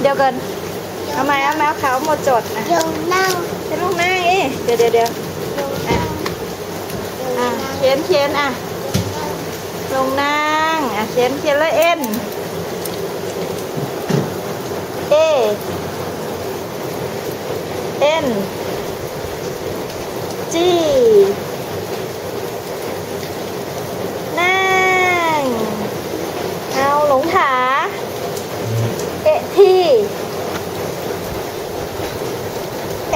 เดี๋ยวกันเอาไหมเอาแมวขาวหมดจดอะยงนั่งให้ลูกนั่งเอ๊ะเดี๋ยวเดี๋ยวเดี๋ยวยงนั่งยงอะนั่งเขียนเขียนอะลงนั่งอะเขียนเขียนเลยเอ็นเอเอ็นจีนั่ง เอาหลงขาเอะที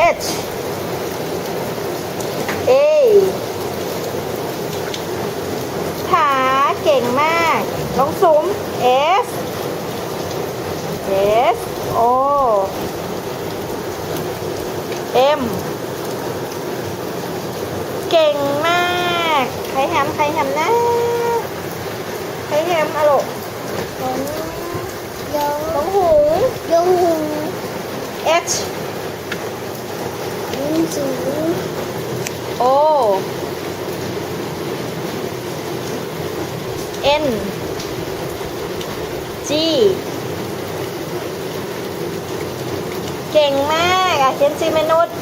เอชเอขาเก่งมากลงสูม S S O M เก่งมาก ใครแฮมใครแฮมนะ ใครแฮมอะลูกยงน้องหูยงหู H ยงสูง O N G เก่งมากอะเขียนซีมนุษย์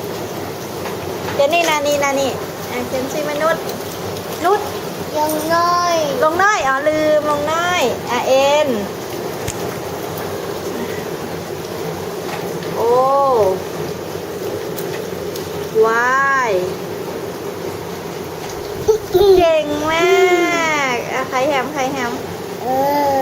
เขียนนี่นานี่นานี่อะเขียนซีมนุษย์นุษย์ยงน้อย ลงน้อยอ๋อลืมลงน้อยอะเอ็น ได้เก่งมากใครแฮมใครแฮม เออ